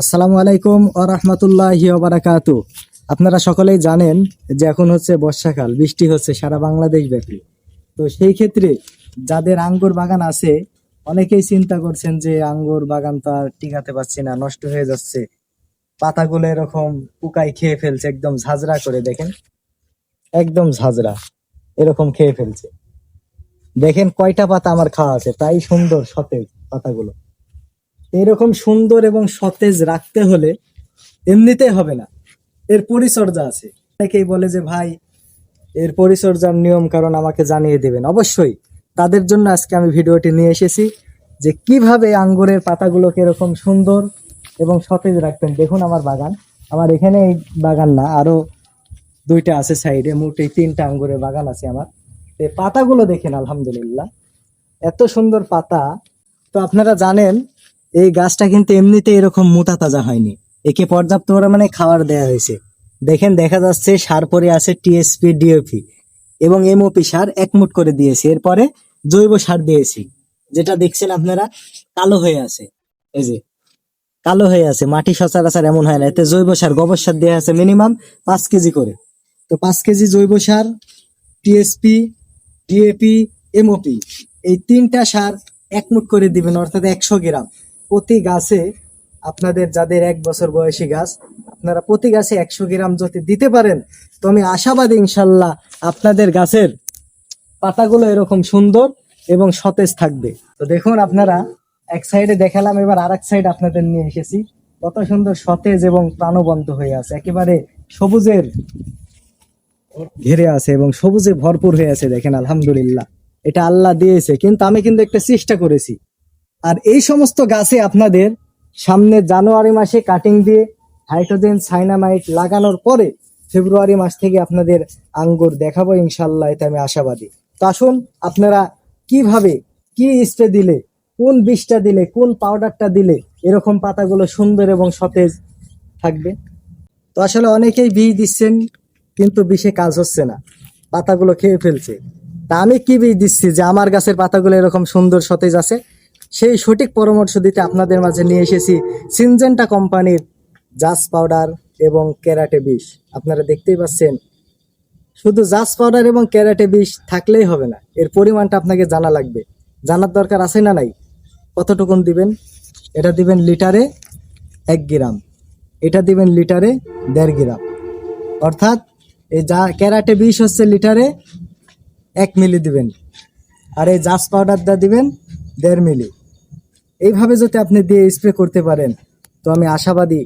আসসালামু আলাইকুম ও রহমতুল্লাহি বারাকাতু। আপনারা সকলেই জানেন যে এখন হচ্ছে বর্ষাকাল, বৃষ্টি হচ্ছে সারা বাংলাদেশ ব্যাপী। তো সেই ক্ষেত্রে যাদের আঙ্গুর বাগান আছে, অনেকেই চিন্তা করছেন যে আঙ্গুর বাগান তো আর টিকাতে পারছি না, নষ্ট হয়ে যাচ্ছে। পাতাগুলো এরকম পোকায় খেয়ে ফেলছে, একদম ঝাঁঝরা করে, দেখেন? একদম ঝাঁঝরা, এরকম খেয়ে ফেলছে। দেখেন কয়টা পাতা আমার খাওয়া আছে, তাই সুন্দর সতেজ পাতাগুলো। এরকম সুন্দর এবং সতেজ রাখতে হলে এমনিতে হবে না। এর পরিচর্যা আছে। অনেকেই বলে যে, ভাই, এর পরিচর্যার নিয়ম কারণ আমাকে জানিয়ে দেবেন। অবশ্যই, তাদের জন্য আজকে আমি ভিডিওটি নিয়ে এসেছি যে কীভাবে আঙ্গুরের পাতাগুলোকে এরকম সুন্দর এবং সতেজ রাখবেন। দেখুন আমার বাগান। আমার এখানে এই বাগান না আরও দুইটা আছে সাইডে, মোট তিনটা আঙ্গুরের বাগান আছে আমার। এই পাতাগুলো দেখেন, আলহামদুলিল্লাহ। এত সুন্দর পাতা। তো আপনারা জানেন এই গাছটা কিন্তু এমনিতে এরকম মোটা তাজা হয়নি। একে পর্যাপ্ত পরিমাণে খাবার দেওয়া হয়েছে। দেখেন, দেখা যাচ্ছে সার পরে আছে টিএসপি ডিওপি এবং এমওপি সার এক মুঠ করে দিয়েছি। এরপরে জৈব সার দিয়েছি, যেটা দেখছেন আপনারা, কালো হয়ে আছে। এই যে, কালো হয়ে আছে, মাটি সচরাচর এমন হয় না। এতে জৈব সার, গোবর সার দেওয়া আছে মিনিমাম পাঁচ কেজি করে। তো পাঁচ কেজি জৈব সার টিএসপি ডিএপি এমওপি এই তিনটা সার একমুট করে দিবেন, অর্থাৎ একশো গ্রাম। প্রতি গাছে, আপনাদের যাদের এক বছর বয়সী গাছ, আপনারা প্রতি গাছে একশো গ্রাম যদি দিতে পারেন, তো আমি আশাবাদী ইনশাল্লাহ আপনাদের গাছের পাতাগুলো এরকম সুন্দর এবং সতেজ থাকবে। তো দেখুন আপনারা, এক সাইডে দেখালাম, এবার আর এক সাইড আপনাদের নিয়ে এসেছি। কত সুন্দর সতেজ এবং প্রাণবন্ত হয়ে আছে, একেবারে সবুজের ঘিরে আছে এবং সবুজে ভরপুর হয়ে আছে, দেখেন, আলহামদুলিল্লাহ। এটা আল্লাহ দিয়েছে, কিন্তু আমি কিন্তু একটা চেষ্টা করেছি। আর এই সমস্ত গাছে আপনাদের সামনে জানুয়ারি মাসে কাটিং দিয়ে হাইড্রোজেন সাইনামাইট লাগানোর পরে ফেব্রুয়ারি মাস থেকে আপনাদের আঙ্গুর দেখাবো ইনশাল্লাহ এতে আমি আশাবাদী। তো আসুন, আপনারা কীভাবে, কি স্প্রে দিলে, কোন বিষটা দিলে, কোন পাউডারটা দিলে এরকম পাতাগুলো সুন্দর এবং সতেজ থাকবে? তো আসলে অনেকেই বীজ দিচ্ছেন, কিন্তু বিষে কাজ হচ্ছে না, পাতাগুলো খেয়ে ফেলছে। তা আমি কি বীজ দিচ্ছি যে আমার গাছের পাতাগুলো এরকম সুন্দর সতেজ আছে? সেই সঠিক পরামর্শ দিতে আপনাদের মাঝে নিয়ে এসেছি সিনজেন্টা কোম্পানির জাস পাউডার এবং ক্যারাটে বিষ। আপনারা দেখতেই পাচ্ছেন, শুধু জাস পাউডার এবং ক্যারাটে বিষ থাকলেই হবে না, এর পরিমাণটা আপনাকে জানা লাগবে। জানার দরকার আছে না নাই? কতটুকুন দিবেন? এটা দিবেন লিটারে এক গ্রাম। এটা দিবেন লিটারে দেড় গ্রাম। অর্থাৎ এই যা ক্যারাটে বিষ হচ্ছে লিটারে এক মিলি দিবেন, আর এই জাস পাউডারটা দিবেন দেড় মিলি। এইভাবে যদি আপনি দিয়ে স্প্রে করতে পারেন, তো আমি আশাবাদী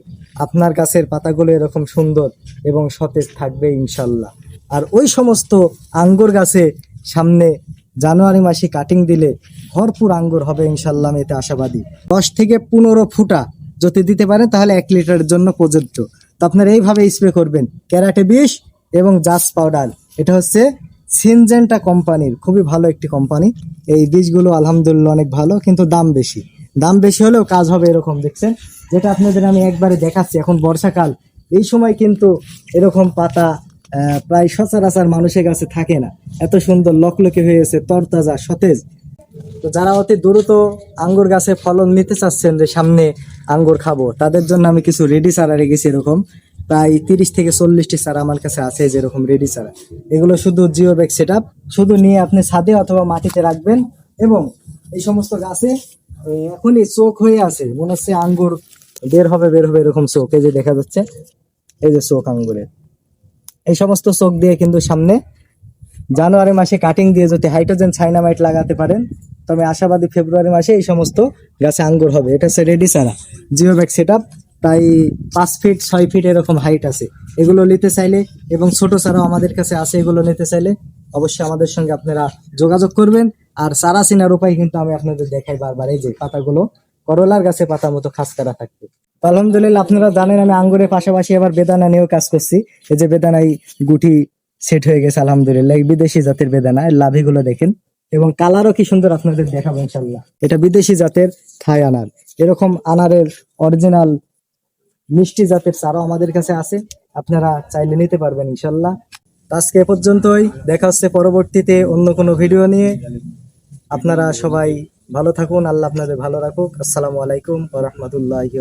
আপনার গাছের পাতাগুলো এরকম সুন্দর এবং সতেজ থাকবে ইনশাল্লাহ। আর ওই সমস্ত আঙ্গুর গাছে সামনে জানুয়ারি মাসে কাটিং দিলে ভরপুর আঙ্গুর হবে ইনশাল্লাহ, আমি এতে আশাবাদী। দশ থেকে পনেরো ফুটা যদি দিতে পারেন, তাহলে এক লিটারের জন্য প্রযোজ্য। তো আপনারা এইভাবে স্প্রে করবেন, ক্যারাটে বিষ এবং জাস পাউডার। এটা হচ্ছে সিনজেন্টা কোম্পানির, খুবই ভালো একটি কোম্পানি। এই বীজগুলো আলহামদুলিল্লাহ অনেক ভালো, কিন্তু দাম বেশি। দাম বেশি হলেও কাজ হবে এরকম, দেখছেন? যেটা আপনাদের আমি একবারে দেখাচ্ছি, এখন বর্ষাকাল। এই সময় কিন্তু এরকম পাতা প্রায় সচরাচর মানুষের কাছে থাকে না। এত সুন্দর লকলকে হয়েছে তরতাজা, সতেজ। তো যারা অতি দ্রুত আঙ্গুর গাছে ফলন নিতে চাচ্ছেন যে সামনে আঙ্গুর খাব, তাদের জন্য আমি কিছু রেডি চারা রেখেছি এরকম। প্রায় তিরিশ থেকে চল্লিশটি চারা আমার কাছে আছে যেরকম রেডি চারা। এগুলো শুধু জিও ব্যাগ সেট শুধু নিয়ে আপনি ছাদে অথবা মাটিতে রাখবেন এবং এই সমস্ত গাছে এখনই চোখ হয়ে আছে। মনে হচ্ছে আঙ্গুর বের হবে বের হবে এরকম চোখ। এই যে দেখা যাচ্ছে, এই যে চোখ আঙ্গুরের এই সমস্ত চোখ দিয়ে কিন্তু সামনে জানুয়ারি মাসে কাটিং দিয়ে যদি হাইড্রোজেন সাইনামাইট লাগাতে পারেন, তবে আশাবাদী ফেব্রুয়ারি মাসে এই সমস্ত গাছে আঙ্গুর হবে। এটা হচ্ছে রেডি সারা জিও সেট তাই পাঁচ ফিট ছয় ফিট এরকম হাইট আছে। এগুলো নিতে চাইলে এবং ছোট চারাও আমাদের কাছে আছে, এগুলো নিতে চাইলে অবশ্যই আমাদের সঙ্গে আপনারা যোগাযোগ করবেন। আর চারা চিনার উপায় কিন্তু আমি আপনাদের দেখাই বারবার, এই যে পাতাগুলো, করলার গাছে পাতা মতো খাস করা থাকবে। আলহামদুলিল্লাহ আপনারা জানেন, আমি আঙ্গুরের পাশাপাশি আবার বেদানা নিয়েও কাজ করছি। এই যে বেদানাই গুটি সেট হয়ে গেছে, আলহামদুলিল্লাহ বিদেশি জাতের বেদানা লাভিগুলো দেখেন। এবং কালারও কি সুন্দর আপনাদের দেখাবো ইনশাল্লাহ এটা বিদেশি জাতের থাই আনার। এরকম আনারের অরিজিনাল মিষ্টি জাতের চারাও আমাদের কাছে আছে। আপনারা চাইলে নিতে পারবেন ইনশাল্লাহ আজকে এ পর্যন্তই। দেখা হচ্ছে পরবর্তীতে অন্য কোনো ভিডিও নিয়ে। আপনারা সবাই ভালো থাকুন আল্লাহ আপনাদের ভালো রাখুক। আসসালামু আলাইকুম ও রাহমাতুল্লাহি